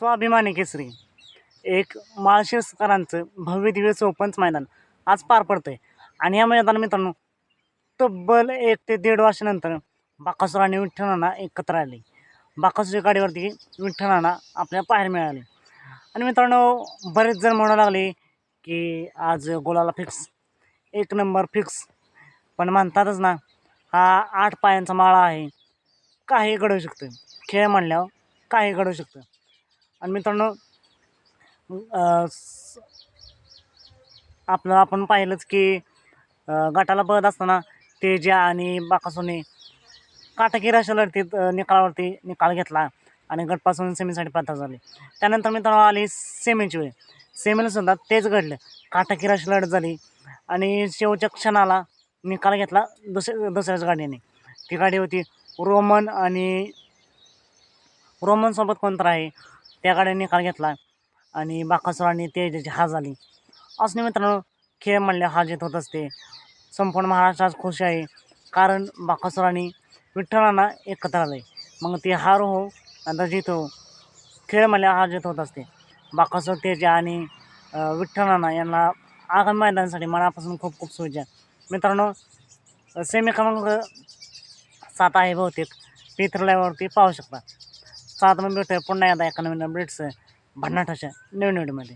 स्वाभिमानी केसरी. एक माळशिरसकरांचं भव्य दिव्य चौपंच मैदान आज पार पडतं आहे आणि या मैदानात मित्रांनो तब्बल एक ते दीड वर्षानंतर बाकासूर आणि विठ्ठलांना एकत्र आले. बाकासूरच्या गाडीवरती विठ्ठलांना आपल्याला पाहायला मिळाले. आणि मित्रांनो बरेच जण म्हणू लागले की आज गोलाला फिक्स एक नंबर फिक्स पण म्हणतातच ना हा आठ पायांचा माळा आहे. काही घडवू शकतं. खेळ म्हणल्यावर काही घडवू शकतं. आणि मित्रांनो आपलं आपण पाहिलंच की गटाला बघत असताना तेजा आणि बाकासोने काटाकीर अशा लढतीत निकालावरती निकाल घेतला आणि गटपासून सेमीसाठी पात्र झाले. त्यानंतर मित्रांनो आली सेमीची वेळ. सेमीला सुद्धा तेच घडलं. काटाकीर अशी लढत झाली आणि शेवटच्या क्षणाला निकाल घेतला दुसऱ्या दुसऱ्याच गाडीने. ती गाडी होती रोमन आणि रोमनसोबत कोणतं आहे? त्या गाडीने निकाल घेतला आणि बाकासूर आणि तेजाची हार झाली. असं मित्रांनो खेळ म्हणले हार जीत होत असते संपूर्ण महाराष्ट्रात खुश आहे कारण बाकासूर विठ्ठलांना एकत्र आलं आहे मग ते हार हो आता जीत हो. खेळ म्हणले हार जीत होत असते बाकासूर तेजा आणि विठ्ठलांना यांना आगामी मैदानासाठी मनापासून खूप खूप शुभेच्छा. मित्रांनो सेमी क्रमांक सात आहे बहुतेक. पित्रल्यावरती पाहू शकता. सात मग भेटूया पुन्हा एकदा एका नवीन अपडेट्स भन्नाट अशा नवीन व्हिडिओमध्ये